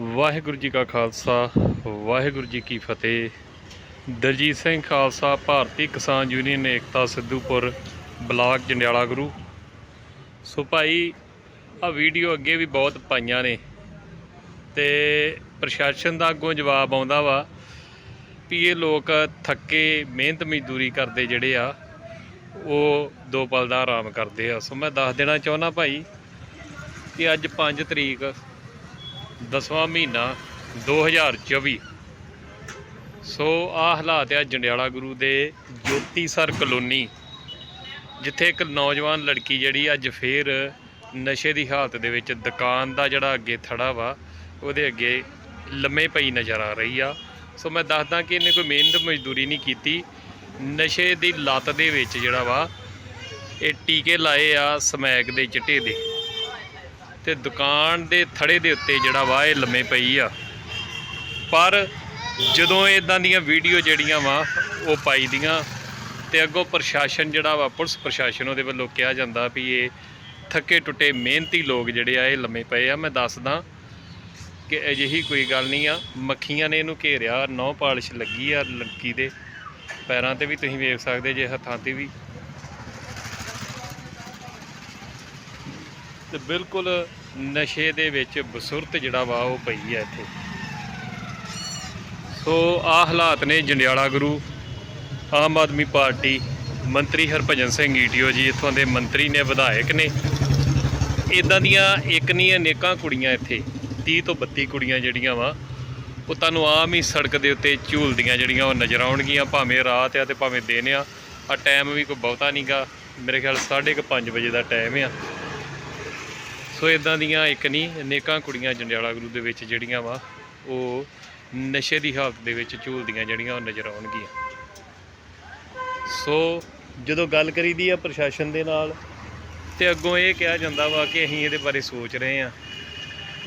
ਵਾਹਿਗੁਰੂ ਜੀ ਕਾ ਖਾਲਸਾ, ਵਾਹਿਗੁਰੂ ਜੀ ਕੀ ਫਤਿਹ। Daljit Singh Khalsa Bharti Kisan Union Ekta Sidhupur block Jandiala Guru. So ਭਾਈ ਆ video ਅੱਗੇ ਵੀ ਬਹੁਤ ਪਾਈਆਂ ਨੇ ਤੇ ਪ੍ਰਸ਼ਾਸਨ ਦਾ ਅੱਗੋਂ ਜਵਾਬ ਆਉਂਦਾ ਵਾ ਵੀ ਇਹ ਲੋਕ ਥੱਕੇ, ਮਿਹਨਤ ਮਜ਼ਦੂਰੀ ਕਰਦੇ ਜਿਹੜੇ ਆ, ਉਹ ਦੋ ਪਲ ਦਾ ਆਰਾਮ ਕਰਦੇ ਆ। ਸੋ ਮੈਂ ਦੱਸ ਦੇਣਾ ਚਾਹੁੰਦਾ ਭਾਈ ਕਿ ਅੱਜ 5 ਤਰੀਕ ਦਸਵਾਂ ਮਹੀਨਾ 2024 ਸੋ ਆ ਹਾਲਾਤ ਆ ਜੰਡਿਆਲਾ ਗੁਰੂ ਦੇ ਜੋਤੀ ਸਰ ਕਲੋਨੀ, ਜਿੱਥੇ ਇੱਕ ਨੌਜਵਾਨ ਲੜਕੀ ਜਿਹੜੀ ਅੱਜ ਫੇਰ ਨਸ਼ੇ ਦੀ ਹਾਲਤ ਦੇ ਵਿੱਚ ਦੁਕਾਨ ਦਾ ਜਿਹੜਾ ਅੱਗੇ ਥੜਾ ਵਾ, ਉਹਦੇ ਅੱਗੇ ਲੰਮੇ ਪਈ ਨਜ਼ਰ ਆ ਰਹੀ ਆ। ਸੋ ਮੈਂ ਦੱਸਦਾ ਕਿ ਇਹਨੇ ਕੋਈ ਮਿਹਨਤ ਮਜ਼ਦੂਰੀ ਨਹੀਂ ਕੀਤੀ। ਨਸ਼ੇ ਦੀ ਲੱਤ ਦੇ ਵਿੱਚ ਜਿਹੜਾ ਵਾ, ਇਹ ਟੀਕੇ ਲਾਏ ਆ ਸਮੈਕ ਦੇ ਚਿੱਟੇ ਦੇ। ਤੇ ਦੁਕਾਨ ਦੇ ਥੜੇ ਦੇ ਉੱਤੇ ਜਿਹੜਾ ਵਾ ਇਹ ਲੰਮੇ ਪਈ ਆ। ਪਰ ਜਦੋਂ ਇਦਾਂ ਦੀਆਂ ਵੀਡੀਓ ਜਿਹੜੀਆਂ ਵਾ, ਉਹ ਪਾਈ ਦੀਆਂ ਤੇ ਅੱਗੋਂ ਪ੍ਰਸ਼ਾਸਨ ਜਿਹੜਾ ਵਾ, ਪੁਲਿਸ ਪ੍ਰਸ਼ਾਸਨ ਉਹਦੇ ਵੱਲੋਂ ਕਿਹਾ ਜਾਂਦਾ ਵੀ ਇਹ ਥੱਕੇ ਟੁੱਟੇ ਮਿਹਨਤੀ ਲੋਕ ਜਿਹੜੇ ਆ, ਇਹ ਲੰਮੇ ਪਏ ਆ। ਮੈਂ ਦੱਸਦਾ ਕਿ ਅਜਿਹੀ ਕੋਈ ਗੱਲ ਨਹੀਂ ਆ। ਮੱਖੀਆਂ ਨੇ ਇਹਨੂੰ ਘੇਰਿਆ ਨੌ ਪਾਲਿਸ਼ ਲੱਗੀ ਆ ਲੜਕੀ ਦੇ। ਪੈਰਾਂ ਤੇ ਵੀ ਤੁਸੀਂ ਵੇਖ ਸਕਦੇ ਜੇ, ਹੱਥਾਂ ਤੇ ਵੀ। ਤੇ ਬਿਲਕੁਲ ਨਸ਼ੇ ਦੇ ਵਿੱਚ ਬਸੁਰਤ ਜਿਹੜਾ ਵਾ ਉਹ ਪਈ ਹੈ ਇੱਥੇ। ਸੋ ਆ ਹਾਲਾਤ ਨੇ ਜੰਡਿਆਲਾ ਗੁਰੂ, ਆਮ ਆਦਮੀ ਪਾਰਟੀ, ਮੰਤਰੀ ਹਰਭਜਨ ਸਿੰਘ ਈਟੀਓ ਜੀ, ਇੱਥੋਂ ਦੇ ਮੰਤਰੀ ਨੇ, ਵਿਧਾਇਕ ਨੇ। ਇਦਾਂ ਦੀਆਂ ਇੱਕ ਨਹੀਂ ਅਨੇਕਾਂ ਕੁੜੀਆਂ ਇੱਥੇ 30 ਤੋਂ 32 ਕੁੜੀਆਂ ਜਿਹੜੀਆਂ ਵਾ, ਉਹ ਤੁਹਾਨੂੰ ਆਮ ਹੀ ਸੜਕ ਦੇ ਉੱਤੇ ਝੂਲਦੀਆਂ ਜਿਹੜੀਆਂ ਉਹ ਨਜ਼ਰ ਆਉਣਗੀਆਂ, ਭਾਵੇਂ ਰਾਤ ਆ ਤੇ ਭਾਵੇਂ ਦਿਨ ਆ। ਆ ਟਾਈਮ ਵੀ ਕੋਈ ਬਹੁਤਾ ਨਹੀਂਗਾ ਮੇਰੇ ਖਿਆਲ 5:30 ਵਜੇ ਦਾ ਟਾਈਮ ਆ। ਸੋ ਇਦਾਂ ਦੀਆਂ ਇੱਕ ਨਹੀਂ ਅਨੇਕਾਂ ਕੁੜੀਆਂ ਜੰਡਿਆਲਾ ਗੁਰੂ ਦੇ ਵਿੱਚ ਜਿਹੜੀਆਂ ਵਾ, ਉਹ ਨਸ਼ੇ ਦੀ ਹਾਲਤ ਦੇ ਵਿੱਚ ਝੂਲਦੀਆਂ ਜਿਹੜੀਆਂ ਉਹ ਨਜ਼ਰ ਆਉਣਗੀਆਂ। ਸੋ ਜਦੋਂ ਗੱਲ ਕਰੀਦੀ ਆ ਪ੍ਰਸ਼ਾਸਨ ਦੇ ਨਾਲ, ਤੇ ਅੱਗੋਂ ਇਹ ਕਿਹਾ ਜਾਂਦਾ ਵਾ ਕਿ ਅਸੀਂ ਇਹਦੇ ਬਾਰੇ ਸੋਚ ਰਹੇ ਆ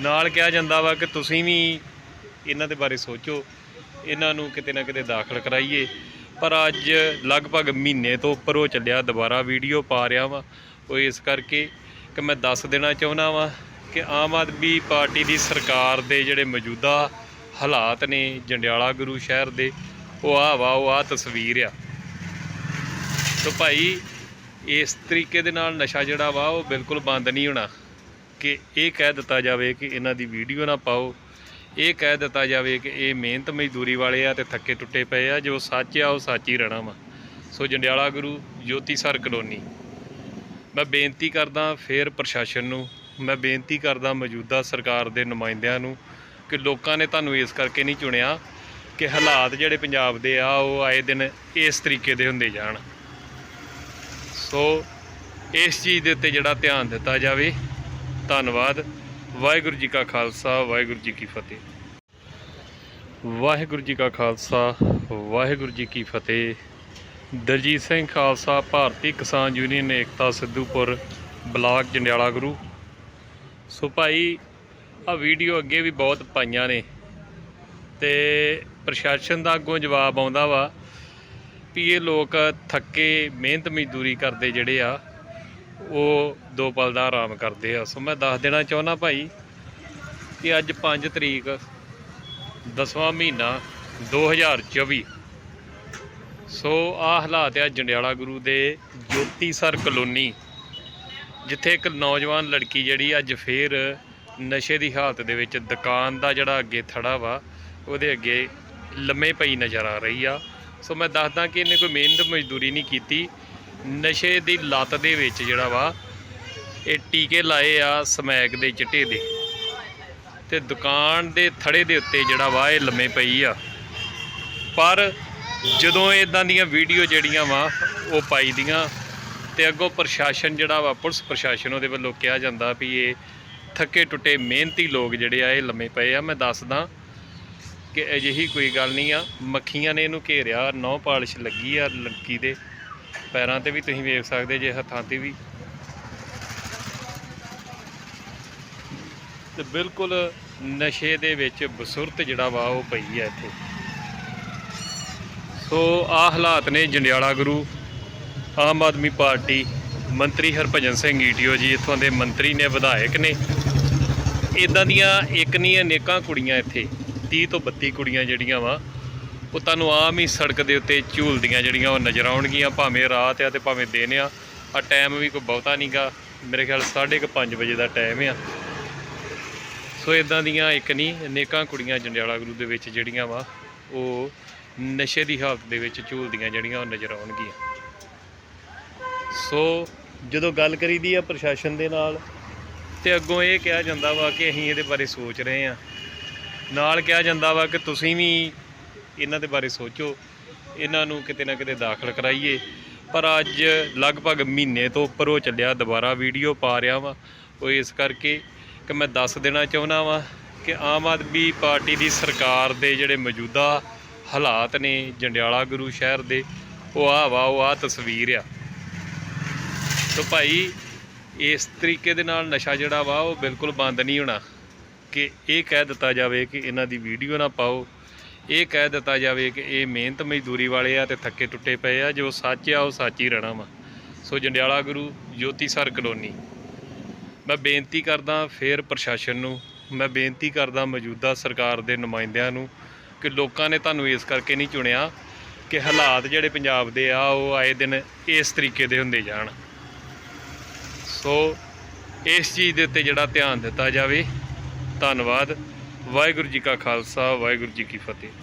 ਨਾਲ ਕਿਹਾ ਜਾਂਦਾ ਵਾ ਕਿ ਤੁਸੀਂ ਵੀ ਇਹਨਾਂ ਦੇ ਬਾਰੇ ਸੋਚੋ, ਇਹਨਾਂ ਨੂੰ ਕਿਤੇ ਨਾ ਕਿਤੇ ਦਾਖਲ ਕਰਾਈਏ। ਪਰ ਅੱਜ ਲਗਭਗ ਮਹੀਨੇ ਤੋਂ ਉੱਪਰ ਉਹ ਚੱਲਿਆ, ਦੁਬਾਰਾ ਵੀਡੀਓ ਪਾ ਰਿਹਾ ਵਾ, ਉਹ ਇਸ ਕਰਕੇ ਕਿ ਮੈਂ ਦੱਸ ਦੇਣਾ ਚਾਹੁੰਦਾ ਵਾਂ ਕਿ ਆਮ ਆਦਮੀ ਪਾਰਟੀ ਦੀ ਸਰਕਾਰ ਦੇ ਜਿਹੜੇ ਮੌਜੂਦਾ ਹਾਲਾਤ ਨੇ ਜੰਡਿਆਲਾ ਗੁਰੂ ਸ਼ਹਿਰ ਦੇ, ਉਹ ਆ ਵਾ, ਉਹ ਆ ਤਸਵੀਰ ਆ। ਸੋ ਭਾਈ, ਇਸ ਤਰੀਕੇ ਦੇ ਨਾਲ ਨਸ਼ਾ ਜਿਹੜਾ ਵਾ, ਉਹ ਬਿਲਕੁਲ ਬੰਦ ਨਹੀਂ ਹੋਣਾ। ਕਿ ਇਹ ਕਹਿ ਦਿੱਤਾ ਜਾਵੇ ਕਿ ਇਹਨਾਂ ਦੀ ਵੀਡੀਓ ਨਾ ਪਾਓ। ਇਹ ਕਹਿ ਦਿੱਤਾ ਜਾਵੇ ਕਿ ਇਹ ਮਿਹਨਤ ਮਜ਼ਦੂਰੀ ਵਾਲੇ ਆ ਤੇ ਥੱਕੇ ਟੁੱਟੇ ਪਏ ਆ, ਜੋ ਸੱਚ ਆ, ਉਹ ਸੱਚ ਹੀ ਰਹਿਣਾ ਵਾ। So Jandiala Guru, Jyoti Sar Colony. ਮੈਂ ਬੇਨਤੀ ਕਰਦਾ ਫੇਰ ਪ੍ਰਸ਼ਾਸਨ ਨੂੰ, ਮੈਂ ਬੇਨਤੀ ਕਰਦਾ ਮੌਜੂਦਾ ਸਰਕਾਰ ਦੇ ਨੁਮਾਇੰਦਿਆਂ ਨੂੰ ਕਿ ਲੋਕਾਂ ਨੇ ਤੁਹਾਨੂੰ ਇਸ ਕਰਕੇ ਨਹੀਂ ਚੁਣਿਆ ਕਿ ਹਾਲਾਤ ਜਿਹੜੇ ਪੰਜਾਬ ਦੇ ਆ, ਉਹ ਆਏ ਦਿਨ ਇਸ ਤਰੀਕੇ ਦੇ ਹੁੰਦੇ ਜਾਣ। ਸੋ ਇਸ ਚੀਜ਼ ਦੇ ਉੱਤੇ ਜਿਹੜਾ ਧਿਆਨ ਦਿੱਤਾ ਜਾਵੇ, ਧੰਨਵਾਦ। ਵਾਹਿਗੁਰੂ ਜੀ ਕਾ ਖਾਲਸਾ, ਵਾਹਿਗੁਰੂ ਜੀ ਕੀ ਫਤਿਹ। ਵਾਹਿਗੁਰੂ ਜੀ ਕਾ ਖਾਲਸਾ, ਵਾਹਿਗੁਰੂ ਜੀ ਕੀ ਫਤਿਹ। Daljit Singh Khalsa Bharti Kisan Union Ekta Sidhupur block Jandiala Guru. So ਭਾਈ ਆ ਵੀਡੀਓ ਅੱਗੇ ਵੀ ਬਹੁਤ ਪਾਈਆਂ ਨੇ ਤੇ ਪ੍ਰਸ਼ਾਸਨ ਦਾ ਅੱਗੋਂ ਜਵਾਬ ਆਉਂਦਾ ਵਾ ਵੀ ਇਹ ਲੋਕ ਥੱਕੇ, ਮਿਹਨਤ ਮਜ਼ਦੂਰੀ ਕਰਦੇ ਜਿਹੜੇ ਆ, ਉਹ ਦੋ ਪਲ ਦਾ ਆਰਾਮ ਕਰਦੇ ਆ। ਸੋ ਮੈਂ ਦੱਸ ਦੇਣਾ ਚਾਹੁੰਦਾ ਭਾਈ ਕਿ ਅੱਜ 5 ਤਰੀਕ, ਦਸਵਾਂ ਮਹੀਨਾ 2024 ਸੋ ਆ ਹਾਲਾਤ ਆ ਜੰਡਿਆਲਾ ਗੁਰੂ ਦੇ ਜੋਤੀ ਸਰ ਕਲੋਨੀ, ਜਿੱਥੇ ਇੱਕ ਨੌਜਵਾਨ ਲੜਕੀ ਜਿਹੜੀ ਅੱਜ ਫੇਰ ਨਸ਼ੇ ਦੀ ਹਾਲਤ ਦੇ ਵਿੱਚ ਦੁਕਾਨ ਦਾ ਜਿਹੜਾ ਅੱਗੇ ਥੜਾ ਵਾ, ਉਹਦੇ ਅੱਗੇ ਲੰਮੇ ਪਈ ਨਜ਼ਰ ਆ ਰਹੀ ਆ। ਸੋ ਮੈਂ ਦੱਸਦਾ ਕਿ ਇਹਨੇ ਕੋਈ ਮਿਹਨਤ ਮਜ਼ਦੂਰੀ ਨਹੀਂ ਕੀਤੀ। ਨਸ਼ੇ ਦੀ ਲੱਤ ਦੇ ਵਿੱਚ ਜਿਹੜਾ ਵਾ, ਇਹ ਟੀਕੇ ਲਾਏ ਆ ਸਮੈਕ ਦੇ ਚਿੱਟੇ ਦੇ। ਤੇ ਦੁਕਾਨ ਦੇ ਥੜੇ ਦੇ ਉੱਤੇ ਜਿਹੜਾ ਵਾ, ਇਹ ਲੰਮੇ ਪਈ ਆ। ਪਰ ਜਦੋਂ ਇਦਾਂ ਦੀਆਂ ਵੀਡੀਓ ਜਿਹੜੀਆਂ ਵਾ, ਉਹ ਪਾਈ ਦੀਆਂ ਤੇ ਅੱਗੋਂ ਪ੍ਰਸ਼ਾਸਨ ਜਿਹੜਾ ਵਾ, ਪੁਲਿਸ ਪ੍ਰਸ਼ਾਸਨ ਉਹਦੇ ਵੱਲੋਂ ਕਿਹਾ ਜਾਂਦਾ ਵੀ ਇਹ ਥੱਕੇ ਟੁੱਟੇ ਮਿਹਨਤੀ ਲੋਕ ਜਿਹੜੇ ਆ, ਇਹ ਲੰਮੇ ਪਏ ਆ। ਮੈਂ ਦੱਸਦਾ ਕਿ ਅਜਿਹੀ ਕੋਈ ਗੱਲ ਨਹੀਂ ਆ। ਮੱਖੀਆਂ ਨੇ ਇਹਨੂੰ ਘੇਰਿਆ ਨੌ ਪਾਲਿਸ਼ ਲੱਗੀ ਆ ਲੜਕੀ ਦੇ ਪੈਰਾਂ ਤੇ ਵੀ, ਤੁਸੀਂ ਵੇਖ ਸਕਦੇ ਜੇ ਹੱਥਾਂ ਤੇ ਵੀ। ਤੇ ਬਿਲਕੁਲ ਨਸ਼ੇ ਦੇ ਵਿੱਚ ਬਸੁਰਤ ਜਿਹੜਾ ਵਾ, ਉਹ ਪਈ ਆ ਇੱਥੇ। ਸੋ ਆ ਹਾਲਾਤ ਨੇ ਜੰਡਿਆਲਾ ਗੁਰੂ, ਆਮ ਆਦਮੀ ਪਾਰਟੀ ਮੰਤਰੀ ਹਰਭਜਨ ਸਿੰਘ ਈਟੀਓ ਜੀ, ਇੱਥੋਂ ਦੇ ਮੰਤਰੀ ਨੇ, ਵਿਧਾਇਕ ਨੇ। ਇਦਾਂ ਦੀਆਂ ਇੱਕ ਨਹੀਂ, ਅਨੇਕਾਂ ਕੁੜੀਆਂ ਇੱਥੇ 30 ਤੋਂ 32 ਕੁੜੀਆਂ ਜਿਹੜੀਆਂ ਵਾ, ਉਹ ਤੁਹਾਨੂੰ ਆਮ ਹੀ ਸੜਕ ਦੇ ਉੱਤੇ ਝੂਲਦੀਆਂ ਜਿਹੜੀਆਂ ਉਹ ਨਜ਼ਰ ਆਉਣਗੀਆਂ, ਭਾਵੇਂ ਰਾਤ ਆ ਤੇ ਭਾਵੇਂ ਦਿਨ ਆ। ਆ ਟਾਈਮ ਵੀ ਕੋਈ ਬਹੁਤਾ ਨਹੀਂਗਾ ਮੇਰੇ ਖਿਆਲ 5:30 ਵਜੇ ਦਾ ਟਾਈਮ ਆ। ਸੋ ਇਦਾਂ ਦੀਆਂ ਇੱਕ ਨਹੀਂ, ਅਨੇਕਾਂ ਕੁੜੀਆਂ ਜੰਡਿਆਲਾ ਗੁਰੂ ਦੇ ਵਿੱਚ ਜਿਹੜੀਆਂ ਵਾ, ਉਹ ਨਸ਼ੇ ਦੀ ਹਾਲਤ ਦੇ ਵਿੱਚ ਝੂਲਦੀਆਂ ਜਿਹੜੀਆਂ ਉਹ ਨਜ਼ਰ ਆਉਣਗੀਆਂ। ਸੋ ਜਦੋਂ ਗੱਲ ਕਰੀਦੀ ਆ ਪ੍ਰਸ਼ਾਸਨ ਦੇ ਨਾਲ, ਤੇ ਅੱਗੋਂ ਇਹ ਕਿਹਾ ਜਾਂਦਾ ਵਾ ਕਿ ਅਸੀਂ ਇਹਦੇ ਬਾਰੇ ਸੋਚ ਰਹੇ ਆ ਨਾਲ ਕਿਹਾ ਜਾਂਦਾ ਵਾ ਕਿ ਤੁਸੀਂ ਵੀ ਇਹਨਾਂ ਦੇ ਬਾਰੇ ਸੋਚੋ, ਇਹਨਾਂ ਨੂੰ ਕਿਤੇ ਨਾ ਕਿਤੇ ਦਾਖਲ ਕਰਾਈਏ। ਪਰ ਅੱਜ ਲਗਭਗ ਮਹੀਨੇ ਤੋਂ ਉੱਪਰ ਉਹ ਚੱਲਿਆ, ਦੁਬਾਰਾ ਵੀਡੀਓ ਪਾ ਰਿਹਾ ਵਾ। ਉਹ ਇਸ ਕਰਕੇ ਕਿ ਮੈਂ ਦੱਸ ਦੇਣਾ ਚਾਹੁੰਦਾ ਵਾਂ ਕਿ ਆਮ ਆਦਮੀ ਪਾਰਟੀ ਦੀ ਸਰਕਾਰ ਦੇ ਜਿਹੜੇ ਮੌਜੂਦਾ ਹਾਲਾਤ ਨੇ ਜੰਡਿਆਲਾ ਗੁਰੂ ਸ਼ਹਿਰ ਦੇ। ਉਹ ਆ ਵਾ ਉਹ ਆ ਤਸਵੀਰ ਆ। ਸੋ ਭਾਈ, ਇਸ ਤਰੀਕੇ ਦੇ ਨਾਲ ਨਸ਼ਾ ਜਿਹੜਾ ਵਾ, ਉਹ ਬਿਲਕੁਲ ਬੰਦ ਨਹੀਂ ਹੋਣਾ। ਕਿ ਇਹ ਕਹਿ ਦਿੱਤਾ ਜਾਵੇ ਕਿ ਇਹਨਾਂ ਦੀ ਵੀਡੀਓ ਨਾ ਪਾਓ। ਇਹ ਕਹਿ ਦਿੱਤਾ ਜਾਵੇ ਕਿ ਇਹ ਮਿਹਨਤ ਮਜ਼ਦੂਰੀ ਵਾਲੇ ਆ ਤੇ ਥੱਕੇ ਟੁੱਟੇ ਪਏ ਆ। ਜੋ ਸੱਚ ਆ, ਉਹ ਸੱਚ ਹੀ ਰਹਿਣਾ ਵਾ। So Jandiala Guru Jyoti Sar Colony. ਮੈਂ ਬੇਨਤੀ ਕਰਦਾ ਫੇਰ ਪ੍ਰਸ਼ਾਸਨ ਨੂੰ, ਮੈਂ ਬੇਨਤੀ ਕਰਦਾ ਮੌਜੂਦਾ ਸਰਕਾਰ ਦੇ ਨੁਮਾਇੰਦਿਆਂ ਨੂੰ ਕਿ ਲੋਕਾਂ ਨੇ ਤੁਹਾਨੂੰ ਇਸ ਕਰਕੇ ਨਹੀਂ ਚੁਣਿਆ ਕਿ ਹਾਲਾਤ ਜਿਹੜੇ ਪੰਜਾਬ ਦੇ ਆ, ਉਹ ਆਏ ਦਿਨ ਇਸ ਤਰੀਕੇ ਦੇ ਹੁੰਦੇ ਜਾਣ। ਸੋ ਇਸ ਚੀਜ਼ ਦੇ ਉੱਤੇ ਜਿਹੜਾ ਧਿਆਨ ਦਿੱਤਾ ਜਾਵੇ, ਧੰਨਵਾਦ। ਵਾਹਿਗੁਰੂ ਜੀ ਕਾ ਖਾਲਸਾ, ਵਾਹਿਗੁਰੂ ਜੀ ਕੀ ਫਤਿਹ।